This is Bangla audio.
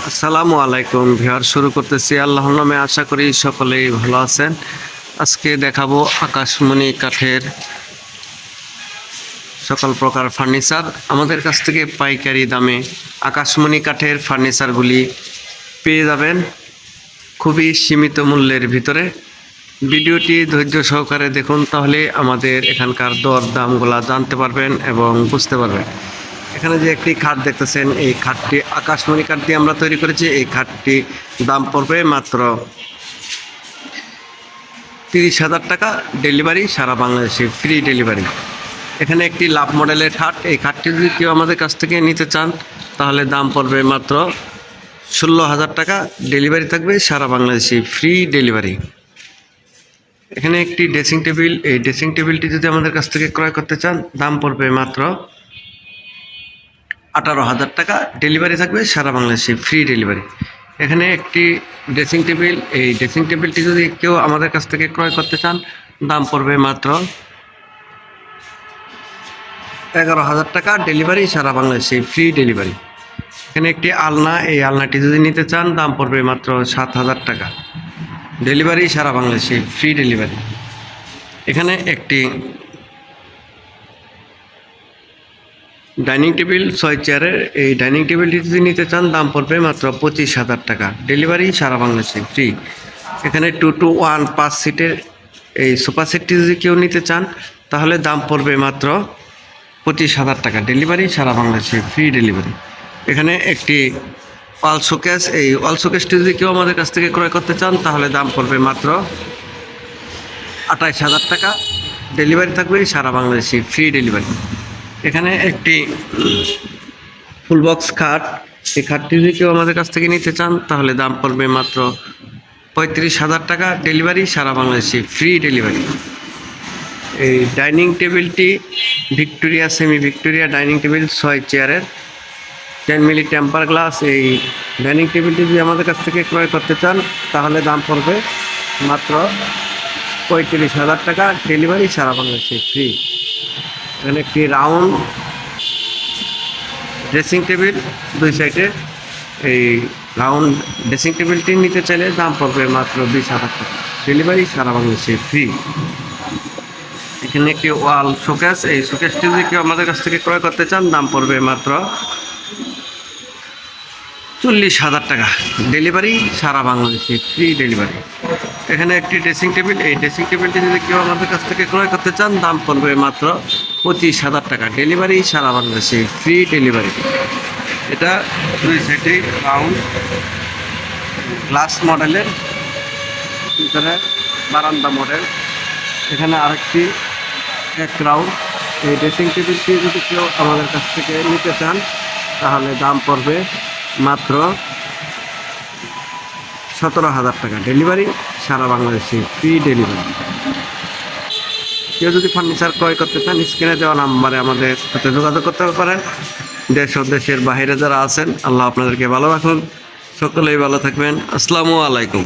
আসসালামু আলাইকুম ভিউয়ার শুরু করতেছি আল্লাহর নামে। আশা করি সকলেই ভালো আছেন। আজকে দেখাবো আকাশমণি কাঠের সকল প্রকার ফার্নিচার। আমাদের কাছ থেকে পাইকারি দামে আকাশমণি কাঠের ফার্নিচারগুলি পেয়ে যাবেন খুবই সীমিত মূল্যের ভিতরে। ভিডিওটি ধৈর্য সহকারে দেখুন, তাহলে আমাদের এখানকার দর দামগুলা জানতে পারবেন এবং বুঝতে পারবেন। এখানে যে একটি খাট দেখতেছেন, এই খাটটি আকাশমণি কাঠ দিয়ে আমরা তৈরি করেছি। এই খাটটি দাম পড়বে মাত্র তিরিশ হাজার টাকা ডেলিভারি, সারা বাংলাদেশে ফ্রি ডেলিভারি। এখানে একটি লাভ মডেলের খাট। এই খাটটি যদি কেউ আমাদের কাছ থেকে নিতে চান, তাহলে দাম পড়বে মাত্র ষোলো হাজার টাকা। ডেলিভারি থাকবে সারা বাংলাদেশে ফ্রি ডেলিভারি। এখানে একটি ড্রেসিং টেবিল। এই ড্রেসিং টেবিলটি যদি আমাদের কাছ থেকে ক্রয় করতে চান, দাম পড়বে মাত্র আঠারো হাজার টাকা ডেলিভারি থাকবে, সারা বাংলাদেশে ফ্রি ডেলিভারি এখানে একটি ড্রেসিং টেবিল এই ড্রেসিং টেবিলটি যদি কেউ আমাদের কাছ থেকে ক্রয় করতে চান, দাম পড়বে মাত্র এগারো হাজার টাকা ডেলিভারি সারা বাংলাদেশে ফ্রি ডেলিভারি এখানে একটি আলনা, এই আলনাটি যদি নিতে চান, দাম পড়বে মাত্র সাত হাজার টাকা। ডেলিভারি সারা বাংলাদেশে ফ্রি ডেলিভারি এখানে একটি ডাইনিং টেবিল ছয় চেয়ারের, এই ডাইনিং টেবিলটি যদি নিতে চান, দাম পড়বে মাত্র পঁচিশ হাজার টাকা। ডেলিভারি সারা বাংলাদেশে, ফ্রি। এখানে টু টু ওয়ান পাঁচ সিটের, এই সোফা সেটটি যদি কেউ নিতে চান, তাহলে দাম পড়বে মাত্র পঁচিশ হাজার টাকা। ডেলিভারি সারা বাংলাদেশে, ফ্রি ডেলিভারি। এখানে একটি ওয়াল শোকেস, এই ওয়াল শোকেসটি যদি কেউ আমাদের কাছ থেকে ক্রয় করতে চান, তাহলে দাম পড়বে মাত্র আঠাইশ হাজার টাকা। ডেলিভারি থাকবে সারা বাংলাদেশে, ফ্রি ডেলিভারি। এখানে একটি ফুল বক্স খাট। এই খাটটি যদি কেউ আমাদের কাছ থেকে নিতে চান, তাহলে দাম পড়বে মাত্র পঁয়ত্রিশ হাজার টাকা। ডেলিভারি সারা বাংলাদেশে, ফ্রি ডেলিভারি। এই ডাইনিং টেবিলটি Victoria semi Victoria dining table, ছয় চেয়ারের। Ten milli temper glass. এই ডাইনিং টেবিলটি যদি আমাদের কাছ থেকে ক্রয় করতে চান, তাহলে দাম পড়বে মাত্র পঁয়ত্রিশ হাজার টাকা। ডেলিভারি সারা বাংলাদেশে, ফ্রি। এখানে একটি রাউন্ড ড্রেসিং টেবিল, দুই সাইডে। এই রাউন্ড ড্রেসিং টেবিলটি নিতে চাইলে দাম পড়বে মাত্র বিশ হাজার টাকা। ডেলিভারি সারা বাংলাদেশে ফ্রি। এখানে একটি ওয়াল শোকেস। এই শোকেসটি যদি কেউ আমাদের কাছ থেকে ক্রয় করতে চান, দাম পড়বে মাত্র চল্লিশ হাজার টাকা। ডেলিভারি সারা বাংলাদেশে ফ্রি ডেলিভারি। এখানে একটি ড্রেসিং টেবিল। এই ড্রেসিং টেবিলটি যদি কেউ আমাদের কাছ থেকে ক্রয় করতে চান, দাম পড়বে মাত্র পঁচিশ হাজার টাকা ডেলিভারি, সারা বাংলাদেশে ফ্রি ডেলিভারি। এটা দুই সাইডে রাউন্ড গ্লাস মডেলের ভিতরে বারান্দা মডেল এখানে আরেকটি এক রাউন্ড এই ড্রেসিং টেবিলটি যদি কেউ আমাদের কাছ থেকে নিতে চান, তাহলে দাম পড়বে মাত্র সতেরো হাজার টাকা ডেলিভারি, সারা বাংলাদেশে ফ্রি ডেলিভারি। কেউ যদি ফার্নিচার ক্রয় করতে চান, স্ক্রিনে দেওয়া নাম্বারে আমাদের সাথে যোগাযোগ করতে পারেন। দেশ ও দেশের বাইরে যারা আছেন, আল্লাহ আপনাদেরকে ভালো রাখুন। সকলেই ভালো থাকবেন। আসসালামু আলাইকুম।